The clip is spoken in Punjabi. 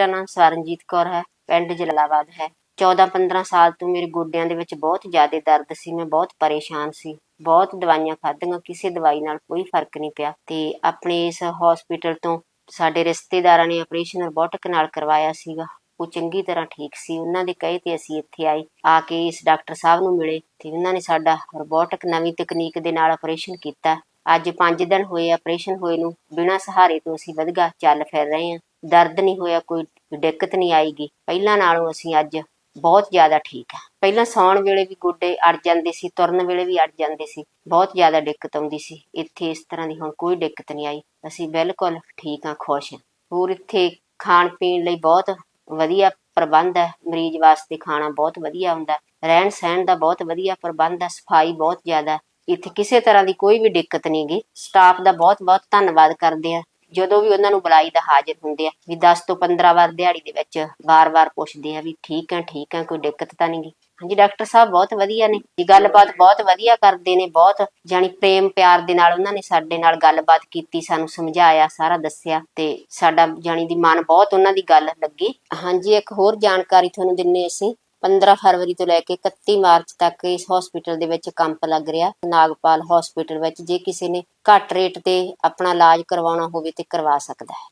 ਮੇਰਾ ਨਾਮ ਸਵਰਨਜੀਤ ਕੌਰ ਹੈ, ਪਿੰਡ ਜਲਾਲਾਬਾਦ ਹੈ। 14-15 ਸਾਲ ਤੋਂ ਮੇਰੇ ਗੋਡਿਆਂ ਦੇ ਵਿੱਚ ਬਹੁਤ ਜ਼ਿਆਦਾ ਦਰਦ ਸੀ, ਮੈਂ ਬਹੁਤ ਪਰੇਸ਼ਾਨ ਸੀ। ਬਹੁਤ ਦਵਾਈਆਂ ਖਾਧੀਆਂ, ਕਿਸੇ ਦਵਾਈ ਨਾਲ ਕੋਈ ਫ਼ਰਕ ਨਹੀਂ ਪਿਆ ਤੇ ਆਪਣੇ ਇਸ ਹਸਪੀਟਲ ਤੋਂ ਸਾਡੇ ਰਿਸ਼ਤੇਦਾਰਾਂ ਨੇ ਆਪਰੇਸ਼ਨ ਰੋਬੋਟਿਕ ਨਾਲ ਕਰਵਾਇਆ ਸੀਗਾ। ਉਹ ਚੰਗੀ ਤਰ੍ਹਾਂ ਠੀਕ ਸੀ, ਉਹਨਾਂ ਦੇ ਕਹੇ ਤੇ ਅਸੀਂ ਇੱਥੇ ਆਏ, ਆ ਕੇ ਇਸ ਡਾਕਟਰ ਸਾਹਿਬ ਨੂੰ ਮਿਲੇ ਤੇ ਉਹਨਾਂ ਨੇ ਸਾਡਾ ਰੋਬੋਟਿਕ ਨਵੀਂ ਤਕਨੀਕ ਦੇ ਨਾਲ ਆਪਰੇਸ਼ਨ ਕੀਤਾ। ਅੱਜ 5 ਦਿਨ ਹੋਏ ਆਪਰੇਸ਼ਨ ਹੋਏ ਨੂੰ, ਬਿਨਾਂ ਸਹਾਰੇ ਤੋਂ ਅਸੀਂ ਵਧੀਆ ਚੱਲ ਫਿਰ ਰਹੇ ਹਾਂ। ਦਰਦ ਨਹੀਂ ਹੋਇਆ, ਕੋਈ ਦਿੱਕਤ ਨਹੀਂ ਆਏਗੀ ਪਹਿਲਾਂ ਨਾਲੋਂ ਅਸੀਂ ਅੱਜ ਬਹੁਤ ਜ਼ਿਆਦਾ ਠੀਕ ਆ ਪਹਿਲਾਂ ਸੌਣ ਵੇਲੇ ਵੀ ਗੋਡੇ ਅੜ ਜਾਂਦੇ ਸੀ, ਤੁਰਨ ਵੇਲੇ ਵੀ ਅੜ ਜਾਂਦੇ ਸੀ। ਬਹੁਤ ਜ਼ਿਆਦਾ ਦਿੱਕਤ ਆਉਂਦੀ ਸੀ। ਇੱਥੇ ਇਸ ਤਰ੍ਹਾਂ ਦੀ ਹੁਣ ਕੋਈ ਦਿੱਕਤ ਨਹੀਂ ਆਈ। ਅਸੀਂ ਬਿਲਕੁਲ ਠੀਕ ਆ ਖੁਸ਼ ਹਾਂ। ਹੋਰ ਇੱਥੇ ਖਾਣ ਪੀਣ ਲਈ ਬਹੁਤ ਵਧੀਆ ਪ੍ਰਬੰਧ ਹੈ। ਮਰੀਜ਼ ਵਾਸਤੇ ਖਾਣਾ ਬਹੁਤ ਵਧੀਆ ਹੁੰਦਾ ਰਹਿਣ ਸਹਿਣ ਦਾ ਬਹੁਤ ਵਧੀਆ ਪ੍ਰਬੰਧ ਹੈ। ਸਫ਼ਾਈ ਬਹੁਤ ਜ਼ਿਆਦਾ ਇੱਥੇ ਕਿਸੇ ਤਰ੍ਹਾਂ ਦੀ ਕੋਈ ਵੀ ਦਿੱਕਤ ਨਹੀਂ ਗੀ। ਸਟਾਫ ਦਾ ਬਹੁਤ ਬਹੁਤ ਧੰਨਵਾਦ ਕਰਦੇ ਆ ਜਦੋਂ ਵੀ ਉਹਨਾਂ ਨੂੰ ਬੁਲਾਈ ਦਾ ਹਾਜ਼ਰ ਹੁੰਦੇ ਆ, ਵੀ 10 ਤੋਂ 15 ਵਾਰ ਦਿਹਾੜੀ ਦੇ ਵਿੱਚ ਵਾਰ-ਵਾਰ ਪੁੱਛਦੇ ਆ ਵੀ ਠੀਕ ਆ ਠੀਕ ਆ, ਕੋਈ ਦਿੱਕਤ ਤਾਂ ਨਹੀਂ ਗੀ। ਹਾਂਜੀ, ਡਾਕਟਰ ਸਾਹਿਬ ਬਹੁਤ ਵਧੀਆ ਨੇ, ਜੀ ਗੱਲਬਾਤ ਬਹੁਤ ਵਧੀਆ ਕਰਦੇ ਨੇ, ਬਹੁਤ ਜਾਨੀ ਪ੍ਰੇਮ ਪਿਆਰ ਦੇ ਨਾਲ ਉਹਨਾਂ ਨੇ ਸਾਡੇ ਨਾਲ ਗੱਲਬਾਤ ਕੀਤੀ, ਸਾਨੂੰ ਸਮਝਾਇਆ, ਸਾਰਾ ਦੱਸਿਆ ਤੇ ਸਾਡਾ ਜਾਨੀ ਦੀ ਮਨ ਬਹੁਤ ਉਹਨਾਂ ਦੀ ਗੱਲ ਲੱਗੀ। ਹਾਂਜੀ, ਇੱਕ ਹੋਰ ਜਾਣਕਾਰੀ ਤੁਹਾਨੂੰ ਦਿੰਨੇ ਅਸੀਂ 15 ਫਰਵਰੀ ਤੋਂ ਲੈ ਕੇ 31 ਮਾਰਚ ਤੱਕ ਇਸ ਹਸਪੀਟਲ ਦੇ ਵਿੱਚ ਕੈਂਪ ਲੱਗ ਰਿਹਾ। ਨਾਗਪਾਲ ਹਸਪੀਟਲ ਵਿੱਚ ਜੇ ਕਿਸੇ ਨੇ ਘੱਟ ਰੇਟ ਤੇ ਆਪਣਾ ਇਲਾਜ ਕਰਵਾਉਣਾ ਹੋਵੇ ਤੇ ਕਰਵਾ ਸਕਦਾ ਹੈ।